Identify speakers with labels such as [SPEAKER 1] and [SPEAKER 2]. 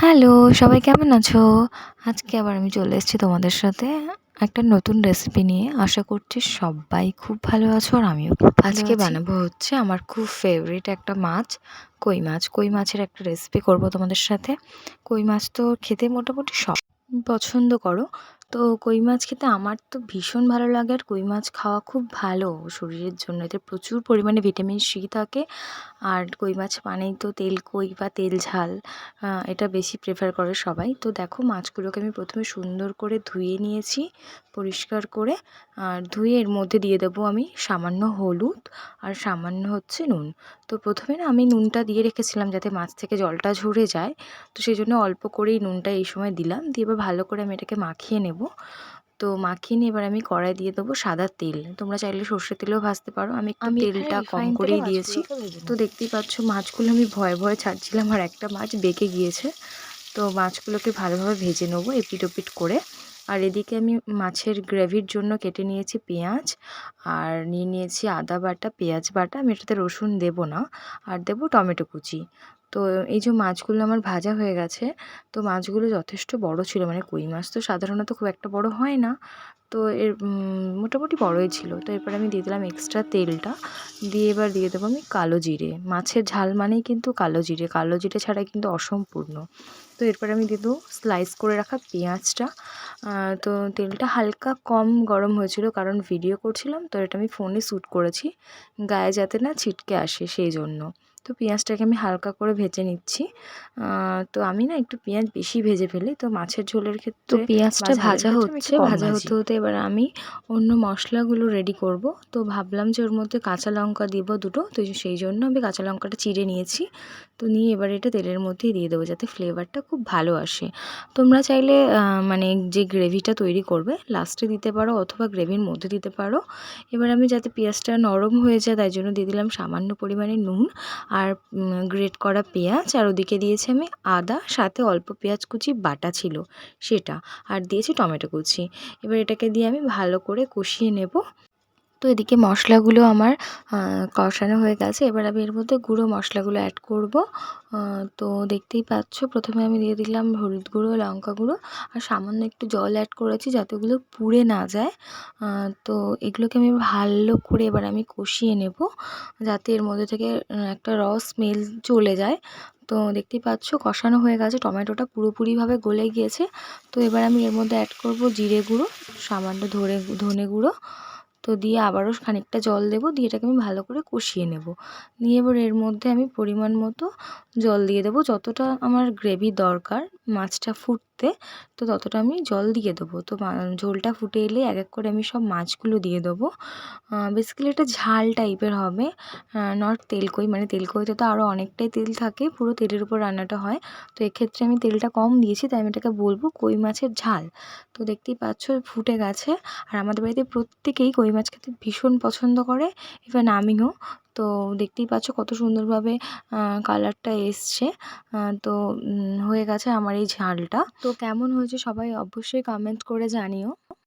[SPEAKER 1] Hello সবাই কেমন আছো? আজকে আবার আমি চলে এসেছি তোমাদের সাথে একটা নতুন রেসিপি নিয়ে। আশা করছি সবাই খুব ভালো আছো আর আমিও খুব আজকে বানাবো হচ্ছে আমার খুব ফেভারিট একটা মাছ কই মাছ। কই মাছের একটা রেসিপি করব তোমাদের সাথে। কই মাছ তো খেতে মোটামুটি সব পছন্দ করো। তো কই মাছ খেতে আমার তো ভীষণ ভালো লাগে আর কই মাছ খাওয়া খুব ভালো। শরীরের জন্য এতে প্রচুর পরিমাণে ভিটামিন সি থাকে। আর কই মাছ মানেই তো তেল কই বা তেল ঝাল এটা বেশি প্রেফার করে সবাই। তো দেখো মাছগুলোকে আমি প্রথমে সুন্দর করে ধুয়ে নিয়েছি, পরিষ্কার করে। আর ধুয়ে এর মধ্যে দিয়ে দেবো আমি সামান্য হলুদ আর সামান্য হচ্ছে নুন। তো প্রথমে না আমি নুনটা দিয়ে রেখেছিলাম যাতে মাছ থেকে জলটা ঝরে যায়। তো সেই জন্য অল্প করেই নুনটা এই সময় দিলাম। দিয়ে এবার ভালো করে আমি এটাকে মাখিয়ে নেব। তো মাখিয়ে নিয়ে এবার আমি কড়াই দিয়ে দেবো সাদা তেল। তোমরা চাইলে সর্ষের তেলেও ভাজতে পারো। আমি একটু তেলটা কম করেই দিয়েছি। তো দেখতেই পাচ্ছ মাছগুলো আমি ভয়ে ভয়ে ছাড়ছিলাম আর একটা মাছ বেঁকে গিয়েছে। তো মাছগুলোকে ভালোভাবে ভেজে নেব এপিট ওপিট করে। আর এদিকে আমি মাছের গ্রেভির জন্য কেটে নিয়েছি পেঁয়াজ। আর নিয়ে নিয়েছি আদা বাটা পেঁয়াজ বাটা। আমি এটাতে রসুন দেবো না। আর দেবো টমেটো কুচি। তো এই যে মাছগুলো আমার ভাজা হয়ে গেছে, তো মাছগুলো যথেষ্ট বড় ছিল। মানে কই মাছ তো সাধারণত খুব একটা বড় হয় না। তো এর মোটামুটি বড়ই ছিল। তো এরপর আমি দিয়ে দিলাম এক্সট্রা তেলটা। দিয়ে এবার দিয়ে দেবো আমি কালো জিরে। মাছের ঝাল মানেই কিন্তু কালো জিরে। কালো জিরে ছাড়া কিন্তু অসম্পূর্ণ। তো এরপর আমি দিয়ে দেবো স্লাইস করে রাখা পেঁয়াজটা। তো তেলটা হালকা কম গরম হয়েছিল কারণ ভিডিও করছিলাম। তো এটা আমি ফোনে শ্যুট করেছি। গায়ে যাতে না ছিটকে আসে সেই জন্য। তো পেঁয়াজটাকে আমি হালকা করে ভেজে নিচ্ছি। তো আমি না একটু পেঁয়াজ বেশি ভেজে ফেলি। তো মাছের ঝোলের
[SPEAKER 2] তো
[SPEAKER 1] ক্ষেত্রে
[SPEAKER 2] পেঁয়াজটা ভাজা হচ্ছে ভাজা হতে হতে এবার আমি অন্য মশলাগুলো রেডি করব। তো ভাবলাম যে ওর মধ্যে কাঁচা লঙ্কা দিব দুটো তো সেই জন্য আমি কাঁচা লঙ্কাটা চিড়ে নিয়েছি। তো নিয়ে এবার এটা তেলের মধ্যেই দিয়ে দেবো যাতে ফ্লেভারটা খুব ভালো আসে। তোমরা চাইলে মানে যে গ্রেভিটা তৈরি করবে লাস্টে দিতে পারো অথবা গ্রেভির মধ্যে দিতে পারো। এবার আমি যাতে পেঁয়াজটা নরম হয়ে যায় তাই জন্য দিয়ে দিলাম সামান্য পরিমাণে নুন। আর গ্রেট করা পেঁয়াজ, আর ওদিকে দিয়েছি আমি আদা, সাথে অল্প পেঁয়াজ কুচি, বাটা ছিল সেটা, আর দিয়েছি টমেটো কুচি। এবার এটাকে দিয়ে আমি ভালো করে কষিয়ে নেব। তো এদিকে মশলাগুলো আমার কষানো হয়ে গেছে। এবার আমি এর মধ্যে গুঁড়ো মশলাগুলো অ্যাড করব। তো দেখতেই পাচ্ছ, প্রথমে আমি দিয়ে দিলাম হলুদ গুঁড়ো, লঙ্কা গুঁড়ো আর সামান্য একটু জল অ্যাড করেছি যাতে ওগুলো পুড়ে না যায়। তো এগুলোকে আমি ভালো করে এবার আমি কষিয়ে নেব যাতে এর মধ্যে থেকে একটা র স্মেল চলে যায়। তো দেখতেই পাচ্ছ, কষানো হয়ে গেছে, টমেটোটা পুরোপুরিভাবে গলে গিয়েছে। তো এবার আমি এর মধ্যে অ্যাড করব জিরে গুঁড়ো, সামান্য ধরে, ধনে গুঁড়ো। তো দিয়ে আবারও খানিকটা জল দেবো, দিয়ে এটাকে আমি ভালো করে কষিয়ে নেব। নিয়ে এবার এর মধ্যে আমি পরিমাণ মতো জল দিয়ে দেবো, যতটা আমার গ্রেভি দরকার। মাছটা ফুটতে, তো ততটা আমি জল দিয়ে দেবো। তো ঝোলটা ফুটে এলে এক এক করে আমি সব মাছগুলো দিয়ে দেবো। বেসিক্যালি এটা ঝাল টাইপের হবে। নট তেলকই মানে তেলকইতে তো আরও অনেকটাই তেল থাকে, পুরো তেলের উপর রান্নাটা হয়। তো এক্ষেত্রে আমি তেলটা কম দিয়েছি, তাই আমি এটাকে বলব কই মাছের ঝাল। তো দেখতেই পাচ্ছ, ফুটে গেছে। আর আমাদের বাড়িতে প্রত্যেকেই কই মাছ খেতে ভীষণ পছন্দ করে ইভেন আমিও। তো দেখতেই পাচ্ছ কত সুন্দরভাবে কালারটা এসছে। তো হয়ে গেছে আমার এই ঝালটা। তো কেমন হয়েছে সবাই অবশ্যই কমেন্ট করে জানিও।